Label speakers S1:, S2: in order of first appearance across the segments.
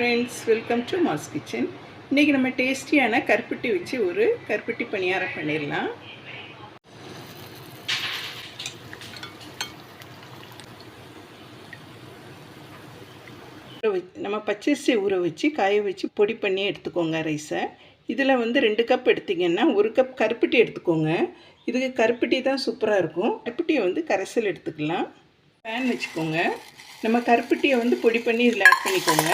S1: Friends welcome to mass kitchen இன்றைக்கி நம்ம டேஸ்டியான கருப்பட்டி வச்சு ஒரு கருப்பட்டி பணியாரம் பண்ணிடலாம். ஊற நம்ம பச்சரிசி ஊற வச்சு காய வச்சு பொடி பண்ணி எடுத்துக்கோங்க ரைஸை இதில் வந்து ரெண்டு கப் எடுத்திங்கன்னா ஒரு கப் கருப்பட்டி எடுத்துக்கோங்க. இதுக்கு கருப்பட்டி தான் சூப்பராக இருக்கும். கருப்பட்டியை வந்து கரைசல் எடுத்துக்கலாம். பேன் வச்சுக்கோங்க. நம்ம கருப்பட்டியை வந்து பொடி பண்ணி இதில் ஆட் பண்ணிக்கோங்க.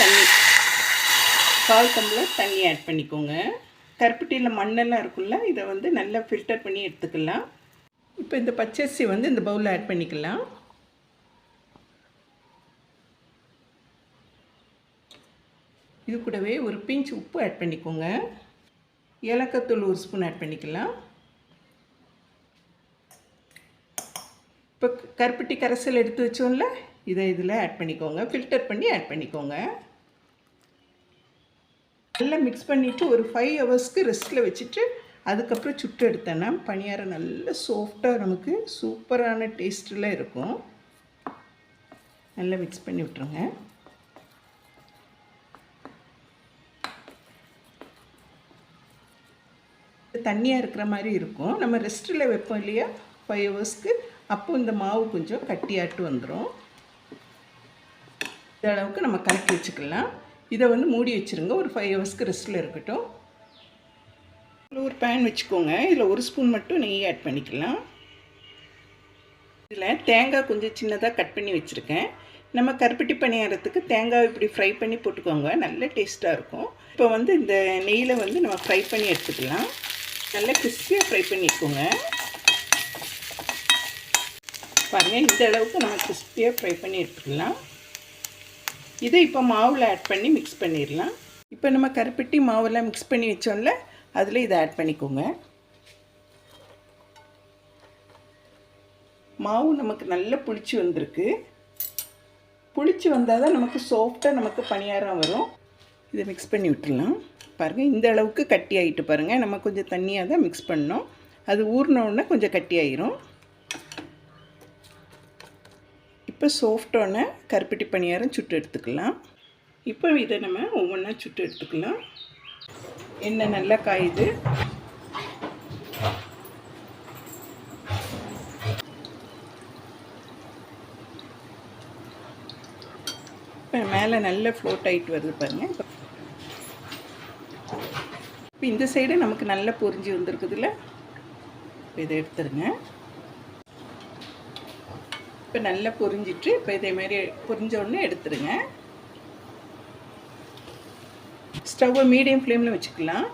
S1: தண்ணி. கால் டம்ளர் தண்ணி ஆட் பண்ணிக்கோங்க. கருப்பட்டியில் மண்ணெல்லாம் இருக்குல்ல இதை வந்து நல்லா ஃபில்டர் பண்ணி எடுத்துக்கலாம். இப்போ இந்த பச்சரிசி வந்து இந்த பவுலில் ஆட் பண்ணிக்கலாம். இது கூடவே ஒரு பிஞ்ச் உப்பு ஆட் பண்ணிக்கோங்க. ஏலக்காத்தூள் ஒரு ஸ்பூன் ஆட் பண்ணிக்கலாம். இப்போ கருப்பட்டி கரைசல் எடுத்து வச்சோம்ல இதை இதில் ஆட் பண்ணிக்கோங்க. ஃபில்டர் பண்ணி ஆட் பண்ணிக்கோங்க. நல்லா மிக்ஸ் பண்ணிவிட்டு ஒரு ஃபைவ் ஹவர்ஸ்க்கு ரெஸ்ட்டில் வச்சுட்டு அதுக்கப்புறம் சுட்டு எடுத்தேன்னா பணியாரம் நல்ல சாஃப்டாக நமக்கு சூப்பரான டேஸ்ட்டில் இருக்கும். நல்லா மிக்ஸ் பண்ணி விட்ருங்க தண்ணியாக இருக்கிற மாதிரி இருக்கும். நம்ம ரெஸ்ட்டில் வைப்போம் இல்லையா? ஃபைவ் ஹவர்ஸ்க்கு அப்போ இந்த மாவு கொஞ்சம் கட்டியாட்டு வந்துடும் இந்த அளவுக்கு நம்ம கலக்கி வச்சுக்கலாம். இதை வந்து மூடி வச்சுருங்க. ஒரு ஃபைவ் ஹவர்ஸ்க்கு ரெஸ்ட்டில் இருக்கட்டும். ஒரு பேன் வச்சுக்கோங்க. இதில் ஒரு ஸ்பூன் மட்டும் நெய் ஆட் பண்ணிக்கலாம். இதில் தேங்காய் கொஞ்சம் சின்னதாக கட் பண்ணி வச்சுருக்கேன். நம்ம கருப்பட்டி பணியாரத்துக்கு தேங்காய் இப்படி ஃப்ரை பண்ணி போட்டுக்கோங்க. நல்ல டேஸ்ட்டாக இருக்கும். இப்போ வந்து இந்த நெய்யில் வந்து நம்ம ஃப்ரை பண்ணி எடுத்துக்கலாம். நல்லா கிறிஸ்பியாக ஃப்ரை பண்ணிக்கோங்க. பாருங்கள் இந்த அளவுக்கு நம்ம கிறிஸ்பியாக ஃப்ரை பண்ணி எடுத்துக்கலாம். இதை இப்போ மாவில் ஆட் பண்ணி மிக்ஸ் பண்ணிடலாம். இப்போ நம்ம கருப்பட்டி மாவெல்லாம் மிக்ஸ் பண்ணி வச்சோம்ல அதில் இதை ஆட் பண்ணிக்கோங்க. மாவு நமக்கு நல்லா புளிச்சு வந்திருக்கு. புளிச்சு வந்தால் தான் நமக்கு சாஃப்டாக நமக்கு பணியாரம் வரும். இதை மிக்ஸ் பண்ணி விட்டுடலாம். பாருங்கள் இந்த அளவுக்கு கட்டி ஆகிட்டு பாருங்கள் நம்ம கொஞ்சம் தண்ணியாக தான் மிக்ஸ் பண்ணோம். அது ஊறினோடனே கொஞ்சம் கட்டி ஆயிரும். இப்போ சாஃப்டான கருப்பட்டி பணியாரம் சுட்டு எடுத்துக்கலாம். இப்போ இதை நம்ம ஒவ்வொன்றா சுட்டு எடுத்துக்கலாம். எண்ணெய் நல்லா காயுது. இப்போ மேலே நல்லா ஃப்ளோட் ஆகிட்டு வருது பாருங்கள் இப்போ இந்த சைடு நமக்கு நல்லா பொறிஞ்சு வந்துருக்குதுல்ல? இப்போ இதை எடுத்துருங்க. இப்போ நல்லா பொரிஞ்சிட்டு இப்போ இதேமாரி பொரிஞ்ச உடனே எடுத்துருங்க. ஸ்டவ்வை மீடியம் ஃப்ளேமில் வச்சுக்கலாம்.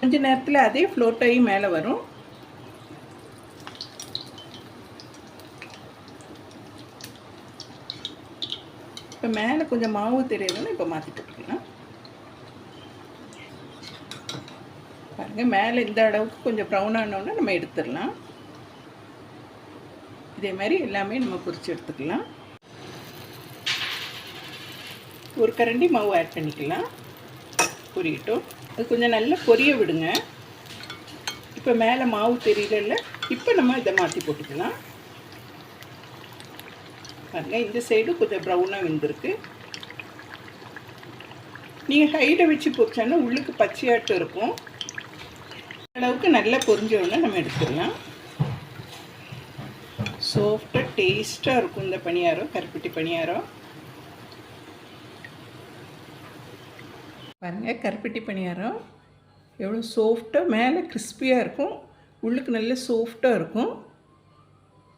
S1: கொஞ்ச நேரத்தில் அதே ஃப்ளோட் ஆகி மேலே வரும். இப்போ மேலே கொஞ்சம் மாவு தெரியுதுன்னு இப்போ மாற்றிட்டு இருக்கலாம் பாருங்கள் மேலே இந்த அளவுக்கு கொஞ்சம் ப்ரௌன் ஆனோடனே நம்ம எடுத்துடலாம். இதே மாதிரி எல்லாமே நம்ம பொரித்து எடுத்துக்கலாம். ஒரு கரண்டி மாவு ஆட் பண்ணிக்கலாம். பொரியட்டும். அது கொஞ்சம் நல்லா பொரிய விடுங்க. இப்போ மேலே மாவு தெரியல இப்போ நம்ம இதை மாற்றி போட்டுக்கலாம். பாருங்கள் இந்த சைடு கொஞ்சம் ப்ரௌனாக வெந்திருக்கு. நீங்கள் ஹைட்டை வச்சு பொரிச்சானா உள்ளுக்கு பச்சையாட்டம் இருக்கும். அளவுக்கு நல்லா பொரிஞ்சோடனே நம்ம எடுத்துடலாம். சாஃப்டாக டேஸ்ட்டாக இருக்கும் இந்த பணியாரம் கருப்பட்டி பணியாரம் பாருங்கள் கருப்பட்டி பணியாரம் எவ்வளோ சாஃப்டாக மேலே கிறிஸ்பியாக இருக்கும் உள்ளுக்கு நல்ல சாஃப்டாக இருக்கும்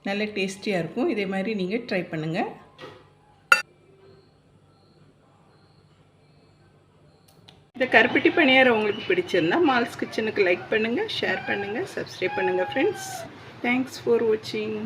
S1: நல்ல டேஸ்டியாக இருக்கும். இதே மாதிரி நீங்கள் ட்ரை பண்ணுங்கள் இந்த கருப்பட்டி பணியாரம் உங்களுக்கு பிடிச்சிருந்தா மால்ஸ் கிச்சனுக்கு லைக் பண்ணுங்கள் ஷேர் பண்ணுங்கள் சப்ஸ்கிரைப் பண்ணுங்கள் ஃப்ரெண்ட்ஸ் தேங்க்ஸ் ஃபார் வாட்சிங்